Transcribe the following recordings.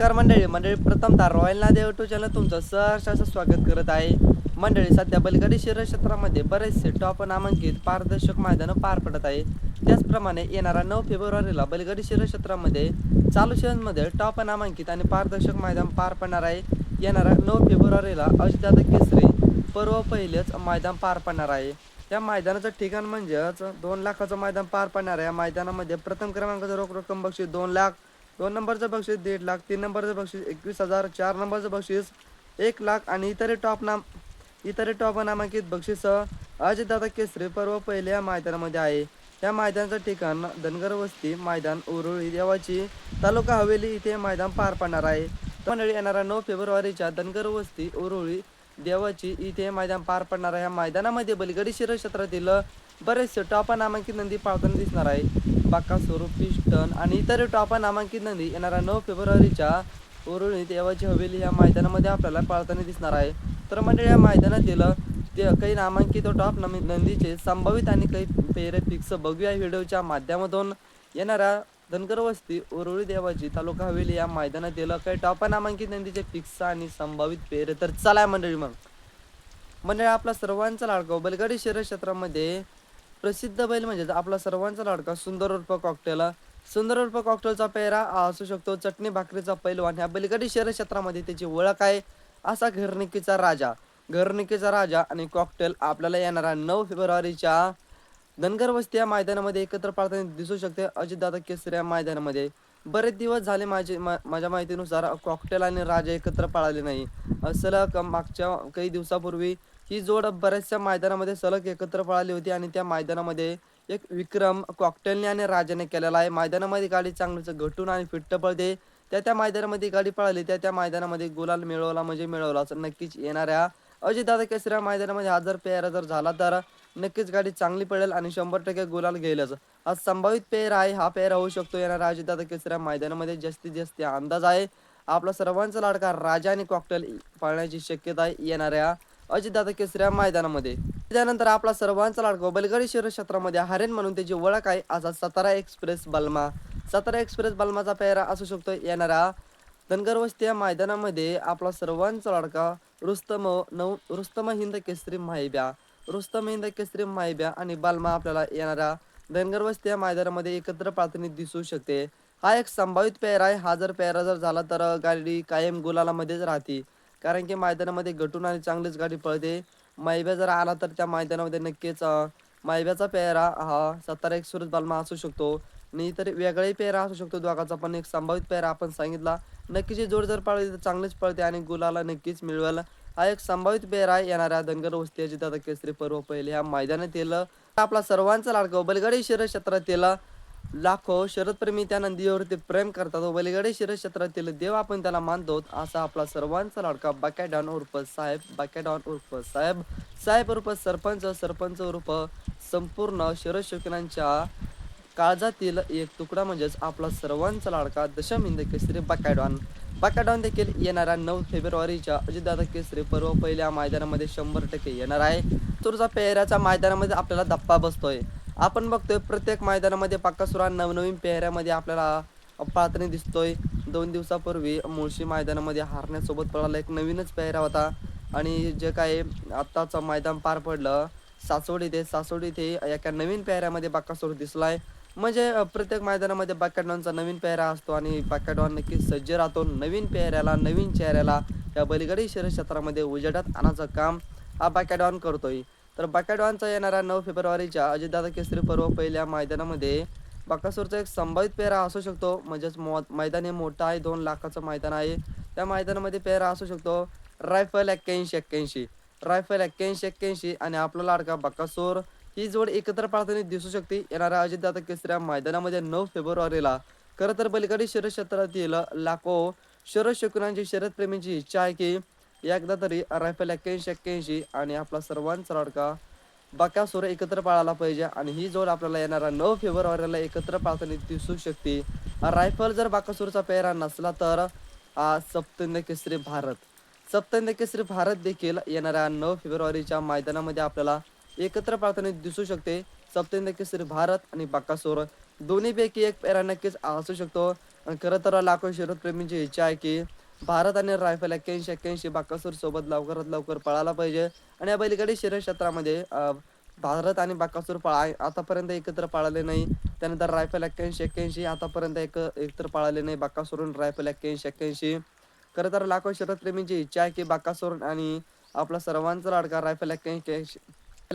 नमस्कार मंडळी मंडळी प्रथमतः रॉयल नादेव टू चॅनल तुमचं सहर्ष असं स्वागत करत आहे. मंडळी सध्या बलगडी शरीर क्षेत्रामध्ये बरेचसे टॉप नामांकित पारदर्शक मैदानं पार पडत आहे त्याचप्रमाणे येणारा नऊ फेब्रुवारीला बलगडी शरीर क्षेत्रामध्ये चालू शहरमध्ये टॉप नामांकित आणि पारदर्शक मैदान पार पडणार आहे. येणारा नऊ फेब्रुवारीला अजितदादा केसरी पर्व पहिलेच मैदान पार पडणार आहे. या मैदानाचं ठिकाण म्हणजेच दोन लाखाचं मैदान पार पडणार आहे. या मैदानामध्ये प्रथम क्रमांकाचं रोख रक्कम बक्षीस दोन लाख दोन नंबरचं बक्षीस दीड लाख तीन नंबरचं बक्षीस एकवीस हजार चार नंबरचं बक्षीस एक लाख आणि इतर टॉप नाम इतर टॉप नामांकित बक्षीस अजितदादा केसरी पर्व पहिल्या मैदानामध्ये आहे. या मैदानाचं ठिकाण धनगर वस्ती मैदान उरुळी देवाची तालुका हवेली इथे मैदान पार पडणार आहे. मंडळी येणारा नऊ फेब्रुवारीच्या धनगर वस्ती उरुळी देवाची इथे मैदान पार पडणार आहे. या मैदानामध्ये बलगडी शिर क्षेत्रातील बरेचसे टॉप नामांकित नंदी पाळताना दिसणार आहे. बाकासूर पिस्टन आणि इतर टॉपा नामांकित नदी येणाऱ्या नऊ फेब्रुवारीच्या उरुळी देवाची हवेली या मैदानामध्ये आपल्याला पाळताना दिसणार आहे. तर मंडळी या मैदानातील ते काही नामांकित टॉप नमी नंदीचे संभावित आणि काही पेरे पिक्स बघूया. व्हिडिओच्या माध्यमातून येणाऱ्या धनगर वस्ती उरुळी देवाची तालुका हवेली या मैदानातील काही टॉप नामांकित नंदीचे पिक्स आणि संभावित पेरे तर चला मंडळी मग. मंडळी आपला सर्वांचा लाडका बलगाडी शहर क्षेत्रामध्ये प्रसिद्ध बैल म्हणजे आपला सर्वांचा लाडका सुंदर उर्फ कॉकटेल. सुंदर उर्फ कॉकटेलचा पेहरा असू शकतो चटणी भाकरीचा पैलवान. ह्या बलगडी शहर क्षेत्रामध्ये त्याची ओळख आहे असा घरनिकीचा राजा. घरनिकीचा राजा आणि कॉकटेल आपल्याला येणारा नऊ फेब्रुवारीच्या धनगर वस्ती या मैदानामध्ये एकत्र पाळताना दिसू शकते. अजितदादा केसरी या मैदानामध्ये. बरेच दिवस झाले माझे मा- माझ्या माहितीनुसार कॉकटेल आणि राजा एकत्र पळाले नाही. सलग मागच्या काही दिवसापूर्वी ही जोड बऱ्याचशा मैदानामध्ये सलग एकत्र पळाली होती आणि त्या मैदानामध्ये एक विक्रम कॉकटेलने आणि राजाने केलेला आहे. मैदानामध्ये गाडी चांगलीच घटून आणि फिट्ट पळते. त्या त्या मैदानामध्ये गाडी पळाली. त्या त्या मैदानामध्ये गुलाल मिळवला म्हणजे मिळवला. असं नक्कीच येणाऱ्या अजितदादा दादा केसऱ्या मैदानामध्ये हा जर पेहरा जर झाला तर नक्कीच गाडी चांगली पडेल आणि शंभर टक्के गुलाल घेईलच. आज संभावित पेर आहे हा पेर होऊ शकतो. येणाऱ्या अजितदादा केसरी या मैदानामध्ये जास्तीत जास्त अंदाज आहे. आपला सर्वांचा लाडका राजा आणि कॉकटेल पाळण्याची शक्यता आहे येणाऱ्या अजितदादा केसरी मैदानामध्ये. त्यानंतर आपला सर्वांचा लाडका बलगडी शहर क्षेत्रामध्ये हरेन म्हणून त्याची ओळख आहे. आज सतारा एक्सप्रेस बल्मा. सतारा एक्सप्रेस बल्माचा पेहरा असू शकतो येणारा धनगर वस्ती या मैदानामध्ये आपला सर्वांचा लाडका रुस्तम नऊ रुस्तम हिंद केसरी माहिब्या. रुस्तम हिंद केसरी मायब्या आणि बालमा आपल्याला येणाऱ्या धनगर वस्ती या मैदानामध्ये एकत्र पाळताना दिसू शकते. हा एक संभावित पेहरा आहे. हा जर पेहरा जर झाला तर गाडी कायम गुलालामध्येच राहते. कारण की मैदानामध्ये घटून आणि चांगलीच गाडी पळते. मायब्या जर आला तर त्या मैदानामध्ये नक्कीच मायब्याचा पेहरा हा सत्तारा एक सुरज बालमा असू शकतो. नाही तर वेगळाही पेहरा असू शकतो. दोघाचा पण एक संभावित पेहरा आपण सांगितला. नक्कीच जोड जर पळली तर चांगलीच पळते आणि गुलाला नक्कीच मिळवायला हा एक संभावित पेहरा आहे. येणाऱ्या धनगर वस्ती अजितदादा केसरी पर्व पहिले ह्या मैदानातील आपला सर्वांचा लाडका बैलगाडी शहर क्षेत्रातील लाखो शरदप्रेमी त्या नंदीवरती प्रेम करतात. व बैलगाडी शहर क्षेत्रातील देव आपण त्याला मानतो. असा आपला सर्वांचा लाडका बकॅडॉन उर्फ साहेब बाकॅडॉन उर्फ साहेब साहेब उर्फ सरपंच सरपंच उर्फ संपूर्ण शरद शौकीनांच्या काळजातील एक तुकडा म्हणजेच आपला सर्वांचा लाडका दशमिंद केसरी बकॅडॉन बकॅडॉन देखील येणाऱ्या नऊ फेब्रुवारीच्या अजितदादा केसरी पर्व पहिल्या मैदानामध्ये शंभर टक्के येणार आहे. तुरचा पेहऱ्याच्या मैदानामध्ये आपल्याला धप्पा बसतोय. आपण बघतोय प्रत्येक मैदानामध्ये पाकासुरा नवनवीन पेहऱ्यामध्ये आपल्याला पाळताना दिसतोय. दोन दिवसापूर्वी मुळशी मैदानामध्ये हारण्यासोबत पळाला एक नवीनच पेहरा होता. आणि जे काय आत्ताचं मैदान पार पडलं सासवड इथे सासवड इथे एका नवीन पेहऱ्यामध्ये बाकासोर दिसलाय. म्हणजे प्रत्येक मैदानामध्ये बाकाडॉनचा नवीन पेहरा असतो आणि बाकाडॉन नक्कीच सज्ज राहतो. नवीन पेहऱ्याला नवीन चेहऱ्याला या बैलगाडी शहर क्षेत्रामध्ये उजेडात आणायचं काम हा बाकाडॉन करतोय. तर बाकाडॉनचा येणाऱ्या नऊ फेब्रुवारीच्या अजितदादा केसरी पर्व पहिल्या मैदानामध्ये बाकासूरचा एक संभावित पेहरा असू शकतो. म्हणजेच मो मैदान हे मोठं आहे दोन लाखाचं मैदान आहे. त्या मैदानामध्ये पेहरा असू शकतो रायफल एक्क्याऐंशी एक्क्याऐंशी. रायफल एक्क्याऐंशी एक्क्याऐंशी आणि आपला लाडका बाकासूर ही जोड एकत्र पाळताना दिसू शकते. येणाऱ्या अजितदादा केसऱ्या मैदानामध्ये नऊ फेब्रुवारीला. खरं तर बलगडी शरद क्षेत्रातील लाखो शरद शकुनांची शरद प्रेमींची इच्छा आहे की एकदा तरी रायफल एक्क्याऐंशी एक्क्याऐंशी आणि आपला सर्वांचा लाडका बकासूर एकत्र पाळायला पाहिजे आणि ही जोड आपल्याला येणाऱ्या नऊ फेब्रुवारीला एकत्र पाळताना दिसू शकते. रायफल जर बाकासूरचा पेहरा नसला तर सप्तन्य केसरी भारत. सप्तन्य केसरी भारत देखील येणाऱ्या नऊ फेब्रुवारीच्या मैदानामध्ये आपल्याला एकत्र पाळताना दिसू शकते. सप्तंद केसरी भारत आणि बाकासोर. दोन्हीपैकी एक पेरा नक्कीच असू शकतो. खरं तर लाखो शरदप्रेमींची इच्छा आहे की भारत आणि रायफल एक्क्याऐंशी एक्क्याऐंशी बाकासूर सोबत लवकरात लवकर पळायला पाहिजे. आणि या बैलगाडी शर्यत क्षेत्रामध्ये भारत आणि बाकासूर पळा आतापर्यंत एकत्र पळाले नाही. त्यानंतर रायफल एक्क्याऐंशी एक्क्याऐंशी आतापर्यंत एक एकत्र पळाले नाही. बाकासूरून रायफल एक्क्याऐंशी एक्क्याऐंशी. खरं तर लाखो शरदप्रेमींची इच्छा आहे की बाकासूर आणि आपला सर्वांचा लाडका रायफल एक्क्याऐंशी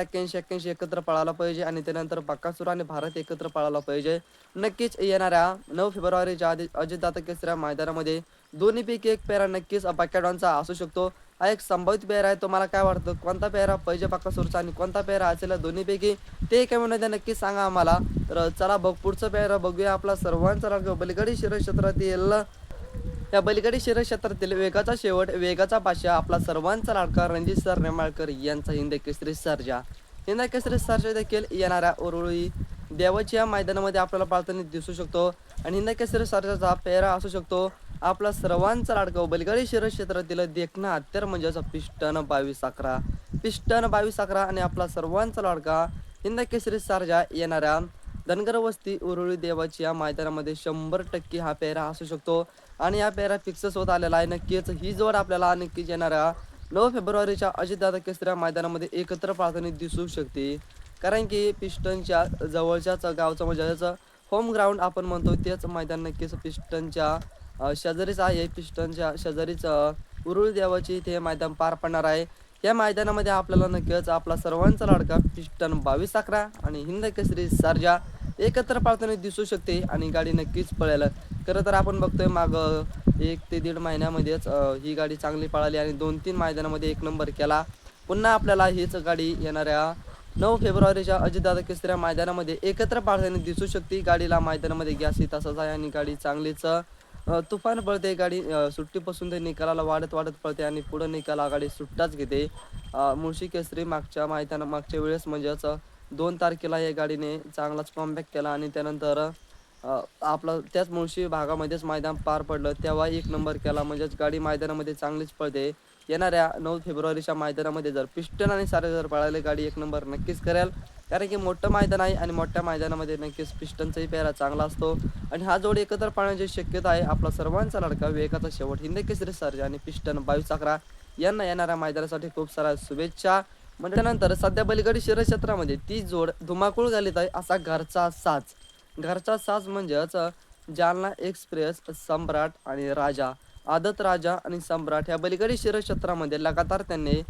एक्क्याऐंशी एक्क्याऐंशी एकत्र पळायला पाहिजे आणि त्यानंतर बाकासूर आणि भारत एकत्र पळायला पाहिजे. नक्कीच येणाऱ्या नऊ फेब्रुवारीच्या आधी अजितदादा केसऱ्या मैदानामध्ये दोन्हीपैकी एक पेरा नक्कीच बॅकॅडॉनचा असू शकतो. हा एक संभावित पेहरा आहे. तुम्हाला काय वाटतं? कोणता पेहरा पाहिजे बाकासूरचा आणि कोणता पेहरा असेल दोन्हीपैकी ते कमेंटमध्ये नक्कीच सांगा आम्हाला. तर चला बघ पुढचं पेहरा बघूया आपला सर्वांचा. रंग बलगडी शिर क्षेत्रातील या बलगडी शिरक्षेत्रातील वेगाचा शेवट वेगाचा पाशा आपला सर्वांचा लाडका रणजित सर नेमाळकर यांचा हिंद केसरी सर्जा. हिंद केसरी सर्जा देखील येणाऱ्या उरुळी देवाच्या मैदानामध्ये आपल्याला पाळताना दिसू शकतो आणि हिंद केसरी सर्जाचा पेहरा असू शकतो. आपला सर्वांचा लाडका बलगडी शिर क्षेत्रातील देखणा हत्यार म्हणजेच पिस्टन बावीस अकरा. पिस्टन बावीस अकरा आणि आपला सर्वांचा लाडका हिंद केसरी सर्जा येणाऱ्या धनगर वस्ती उरुळी देवाची या मैदानामध्ये शंभर टक्के हा पेहरा असू शकतो. आणि हा पेहरा फिक्सच होत आलेला आहे. नक्कीच ही जोड आपल्याला नक्कीच येणाऱ्या नऊ फेब्रुवारीच्या अजितदादा केसऱ्या मैदानामध्ये एकत्र प्राधान्य दिसू शकते. कारण की पिस्टनच्या जवळच्याच गावचं म्हणजे ज्याचं होम ग्राउंड आपण म्हणतो तेच मैदान नक्कीच पिस्टनच्या शेजारीच आहे. पिस्टनच्या शेजारीच उरुळी देवाची इथे हे मैदान पार पडणार आहे. या मैदानामध्ये आपल्याला नक्कीच आपला सर्वांचा लाडका पिस्टन बावीस अकरा आणि हिंद केसरी सारजा एकत्र पाळताना दिसू शकते आणि गाडी नक्कीच पळेल. खरं तर आपण बघतोय माग एक ते दीड महिन्यामध्येच ही गाडी चांगली पळाली आणि दोन तीन मैदानामध्ये एक नंबर केला. पुन्हा आपल्याला हीच गाडी येणाऱ्या नऊ फेब्रुवारीच्या अजितदादा केसऱ्या मैदानामध्ये एकत्र पाळताना दिसू शकते. गाडीला मैदानामध्ये गॅस ही तसाच आहे आणि गाडी चांगलीच तुफान पळते गाडी सुट्टीपासून ते निकालाला वाढत वाढत पळते आणि पुढं निकाला गाडी सुट्टाच घेते. मुळशी केसरी मागच्या मैदाना मागच्या वेळेस म्हणजेच दोन तारखेला या गाडीने चांगलाच कॉमबॅक केला आणि त्यानंतर आपलं त्याच मुळशी भागामध्येच मैदान पार पडलं. तेव्हा एक नंबर केला म्हणजेच गाडी मैदानामध्ये चांगलीच पळते. येणाऱ्या नऊ फेब्रुवारीच्या मैदानामध्ये जर पिस्टन आणि सारे जर पळाले गाडी एक नंबर नक्कीच करेल. कारण की मोठं मैदान आहे आणि मोठ्या मैदानामध्ये नक्कीच पिस्टनचाही पेहरा चांगला असतो. आणि हा जोड एकत्र पाळण्याची शक्यता आहे. आपला सर्वांचा लडका वेगाचा शेवट हिंद केसरी सर्ज आणि पिस्टन बायू चाकरा यांना येणाऱ्या मैदानासाठी खूप साऱ्या शुभेच्छा. म्हटल्यानंतर सध्या बलीकडे शहर क्षेत्रामध्ये ती जोड धुमाकूळ घालीत आहे असा घरचा साज. घरचा साज म्हणजेच जालना एक्सप्रेस सम्राट आणि राजा. आदत राजा आणि सम्राट ह्या बलीकडे शिरक्षेत्रामध्ये लगातार त्यांनी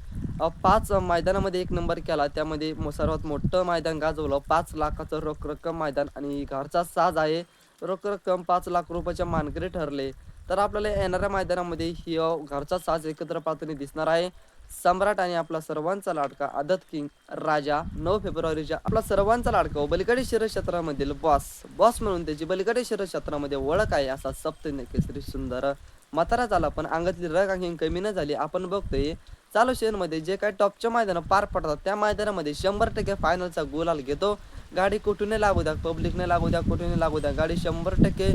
पाच मैदानामध्ये एक नंबर केला. त्यामध्ये सर्वात मोठं मैदान गाजवलं. पाच लाखाचं रोख रक्कम मैदान आणि घरचा साज आहे. रोख रक्कम पाच लाख रुपयाच्या मानकरी ठरले. तर आपल्याला येणाऱ्या मैदानामध्ये ही घरचा साज एकत्र पातळी दिसणार आहे. सम्राट आणि आपला सर्वांचा लाडका आदत किंग राजा नऊ फेब्रुवारीच्या आपला सर्वांचा लाडका बलिकडे शिरक्षेत्रामधील बॉस बॉस म्हणून त्याची बलिकडे शिरक्षेत्रामध्ये ओळख आहे असा सप्त केसरी सुंदर म्हातारा झाला पण अंगातली रग आणखी कमी न झाली. आपण बघतोय चालू मध्ये जे काही टॉपच्या मैदानं पार पडतात त्या मैदानामध्ये शंभर टक्के फायनलचा गोलाल घेतो. गाडी कुठूनही लागू द्या पब्लिकने लागू द्या कुठूनही लागू द्या. गाडी शंभर टक्के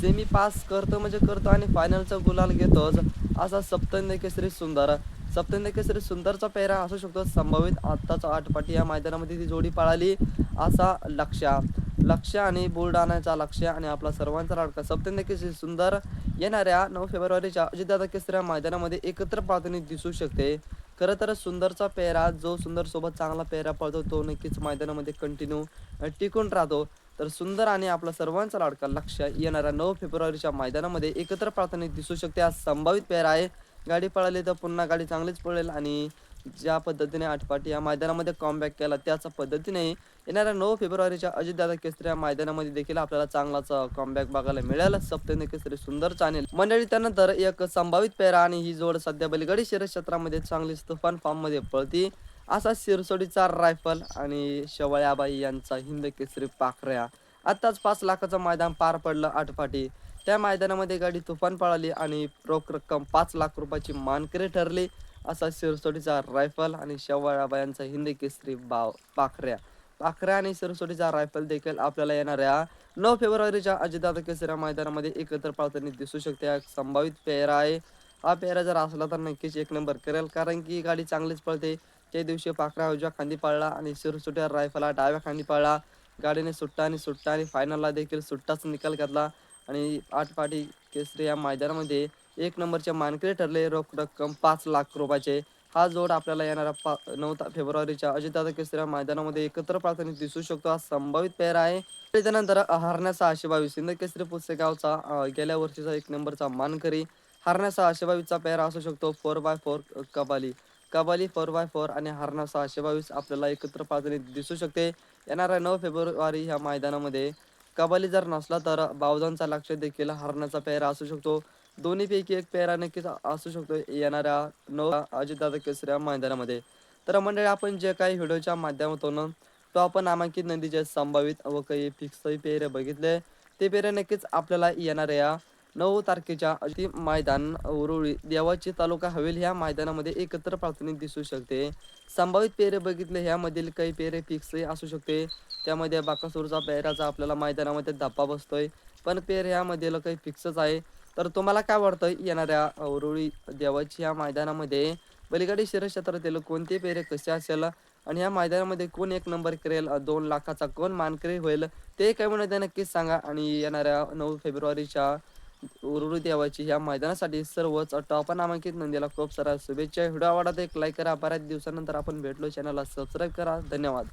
सेमी पास करतो म्हणजे करतो आणि फायनलचा गुलाल घेतोच. असा सप्तंद केसरी सुंदर सप्तंद केसरी सुंदरचा पेहरा असू शकतो. संभावित आत्ताचा आठपाटी या मैदानामध्ये ती जोडी पळाली असा लक्षात लक्ष आणि बुलढाण्याचा लक्ष आणि आपला सर्वांचा लाडका. सप्तन्य केसरी सुंदर येणाऱ्या नऊ फेब्रुवारीच्या अजितदादा केसऱ्या मैदानामध्ये एकत्र पातळी दिसू शकते. खरं तर सुंदरचा पेहरा जो सुंदर सोबत चांगला पेहरा पळतो तो नक्कीच मैदानामध्ये कंटिन्यू टिकून राहतो. तर सुंदर आणि आपला सर्वांचा लाडका लक्ष येणाऱ्या नऊ फेब्रुवारीच्या मैदानामध्ये एकत्र पाळताना दिसू शकते. हा संभावित पेहरा आहे. गाडी पळाली तर पुन्हा गाडी चांगलीच पळेल आणि ज्या पद्धतीने आठपाटी या मैदानामध्ये कॉमबॅक केला त्याच पद्धतीने येणाऱ्या नऊ फेब्रुवारीच्या अजितदादा केसरी या मैदानामध्ये देखील आपल्याला चांगलाच कॉमबॅक बघायला मिळेल. सप्तने केसरी सुंदर चानेल मंडळी त्यानंतर एक संभावित पेरा आणि ही जोड सध्या बलगडी शहर क्षेत्रामध्ये चांगली तुफान फॉर्ममध्ये पळती. असा सिरसोडीचा रायफल आणि शेवळ्याबाई यांचा हिंद केसरी पाखऱ्या. आत्ताच पाच लाखाचं मैदान पार पडलं आठपाटी त्या मैदानामध्ये गाडी तुफान पळाली आणि रोख रक्कम पाच लाख रुपयाची मानकरी ठरली. असा सिरसोडीचा रायफल आणि शेवळाबायांचा हिंद केसरी बाव पाखऱ्या. पाखऱ्या आणि सरस्वतीचा रायफल देखील आपल्याला येणाऱ्या नऊ फेब्रुवारीच्या अजितदादा केसऱ्या मैदानामध्ये एकत्र पाळताना दिसू शकते. हा एक संभावित पेहरा आहे. हा पेहरा जर असला तर नक्कीच एक नंबर करेल कारण की गाडी चांगलीच पळते. त्या दिवशी पाखरा उजव्या खांदी पाळला आणि सुरसुट्या रायफला डाव्या खांदी पाळला. गाडीने सुट्टा आणि सुट्टा आणि फायनलला देखील सुट्टाच निकाल घातला. आणि आठपाटी केसरी या मैदानामध्ये एक नंबरचे मानकरी ठरले. रोख रक्कम पाच लाख रुपयाचे. हा जोड आपल्याला येणारा पा नऊ फेब्रुवारीच्या अजितदादा केसरी या मैदानामध्ये एकत्र प्राधान्य दिसू शकतो. हा संभावित पेर आहे. त्याच्यानंतर हरण्या सहाशे बावीस सिंध केसरी पुसेगावचा गेल्या वर्षीचा एक नंबरचा मानकरी. हरण्या सहाशे बावीसचा असू शकतो. Four by four Kabali. Kabali four by four आणि हरणा सहाशे बावीस आपल्याला एकत्र पाहताना दिसू शकते. येणाऱ्या नऊ फेब्रुवारी ह्या मैदानामध्ये कबाली जर नसला तर बावधानचा लक्ष देखील हरणाचा पेहरा असू शकतो. दोन्हीपैकी एक पेहरा नक्कीच असू शकतो. येणाऱ्या नऊ अजितदादा केसऱ्या मैदानामध्ये. तर मंडळी आपण जे काही व्हिडिओच्या माध्यमातून तो आपण नामांकित नदीचे संभावित व काही फिक्सही पेहरे बघितले ते पेहरे नक्कीच आपल्याला येणाऱ्या नऊ तारखेच्या अति मैदान उरुळी देवाची तालुका हवेल ह्या मैदानामध्ये एकत्र प्राथमिक दिसू शकते. संभावित पेरे बघितले ह्यामधील काही पेरे फिक्सही असू शकते. त्यामध्ये बाकासूरचा पेहराचा आपल्याला मैदानामध्ये धप्पा बसतोय. पण पेर ह्यामधील काही फिक्सच आहे. तर तुम्हाला काय वाटतं येणाऱ्या उरुळी देवाची मैदानामध्ये बलिगाडी शिरक्षेत्रातील कोणते पेरे कसे असेल? आणि या मैदानामध्ये कोण एक नंबर करेल? दोन लाखाचा कोण मानकरी होईल? ते काय म्हणत नक्कीच सांगा. आणि येणाऱ्या नऊ फेब्रुवारीच्या उरुळू देवाची ह्या मैदानासाठी सर्वच टॉप नामांकित नंदीला खूप सारा शुभेच्छा. व्हिडिओ आवडत एक लाईक करा. बऱ्याच दिवसानंतर आपण भेटलो. चॅनलला सबस्क्राईब करा. धन्यवाद.